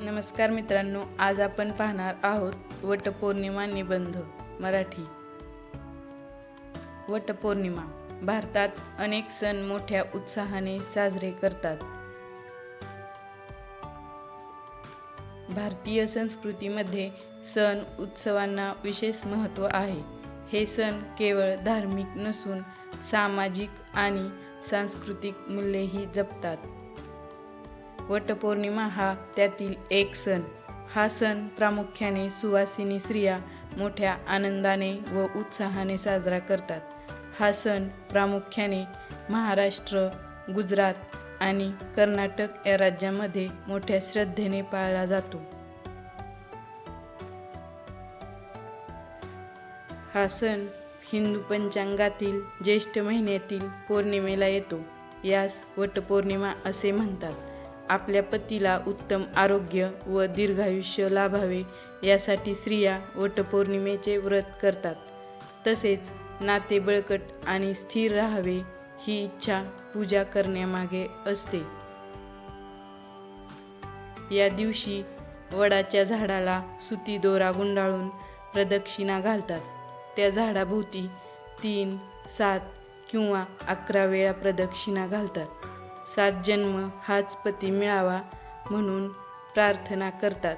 नमस्कार मित्रांनो आज आपण पाहणार आहोत वटपौर्णिमा निबंध मराठी. वटपौर्णिमा भारतात अनेक सण मोठ्या उत्साहाने साजरे करतात. भारतीय संस्कृतीमध्ये सण उत्सवांना विशेष महत्त्व आहे. हे सण केवळ धार्मिक नसून सामाजिक आणि सांस्कृतिक मूल्येही जपतात. वटपौर्णिमा हा त्यातील एक सण. हा सण प्रामुख्याने सुवासिनी स्त्रिया मोठ्या आनंदाने व उत्साहाने साजरा करतात. हा सण प्रामुख्याने महाराष्ट्र गुजरात आणि कर्नाटक या राज्यामध्ये मोठ्या श्रद्धेने पाळला जातो. हा सण हिंदू पंचांगातील ज्येष्ठ महिन्यातील पौर्णिमेला येतो. यास वटपौर्णिमा असे म्हणतात. आपल्या पतीला उत्तम आरोग्य व दीर्घायुष्य लाभावे यासाठी स्त्रिया वटपौर्णिमेचे व्रत करतात. तसेच नाते बळकट आणि स्थिर राहावे ही इच्छा पूजा करण्यामागे असते. या दिवशी वडाच्या झाडाला सुती दोरा गुंडाळून प्रदक्षिणा घालतात. त्या झाडाभोवती तीन सात किंवा अकरा वेळा प्रदक्षिणा घालतात. सात जन्म हाच पती मिळावा म्हणून प्रार्थना करतात.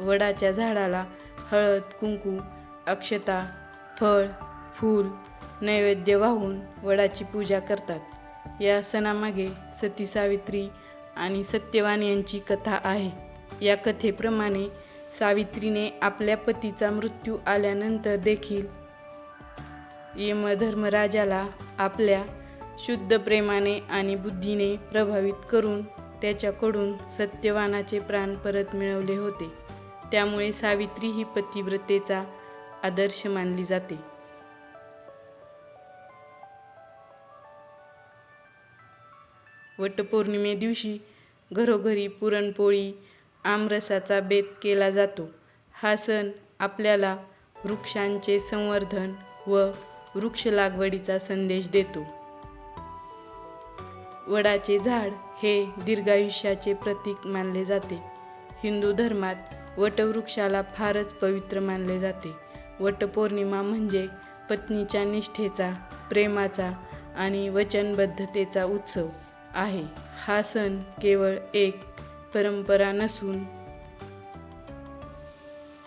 वडाच्या झाडाला हळद कुंकू अक्षता फळ फूल नैवेद्य वाहून वडाची पूजा करतात. या सणामागे सती सावित्री आणि सत्यवान यांची कथा आहे. या कथेप्रमाणे सावित्रीने आपल्या पतीचा मृत्यू आल्यानंतर देखील यमधर्मराजाला आपल्या शुद्ध प्रेमाने आणि बुद्धीने प्रभावित करून त्याच्याकडून सत्यवानाचे प्राण परत मिळवले होते. त्यामुळे सावित्री ही पतिव्रतेचा आदर्श मानली जाते. वटपौर्णिमे दिवशी घरोघरी पुरणपोळी आमरसाचा बेत केला जातो. हा सण आपल्याला वृक्षांचे संवर्धन व वृक्ष लागवडीचा संदेश देतो. वडाचे झाड हे दीर्घायुष्याचे प्रतीक मानले जाते. हिंदू धर्मात वटवृक्षाला फारच पवित्र मानले जाते. वटपौर्णिमा म्हणजे पत्नीच्या निष्ठेचा प्रेमाचा आणि वचनबद्धतेचा उत्सव आहे. हा सण केवळ एक परंपरा नसून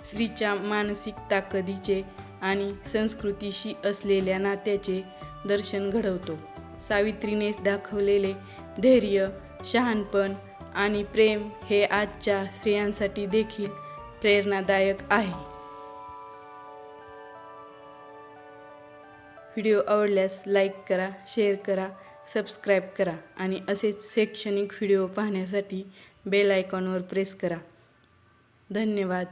स्त्रीच्या मानसिक ताकदीचे आणि संस्कृतीशी असलेल्या नात्याचे दर्शन घडवतो. सावित्रीने दाखवलेले धैर्य शहाणपण आणि प्रेम हे आजच्या स्त्रियांसाठी देखील प्रेरणादायक आहे. व्हिडिओ आवडल्यास लाईक करा शेअर करा सबस्क्राईब करा आणि असेच शैक्षणिक व्हिडिओ पाहण्यासाठी बेल आयकॉनवर प्रेस करा. धन्यवाद.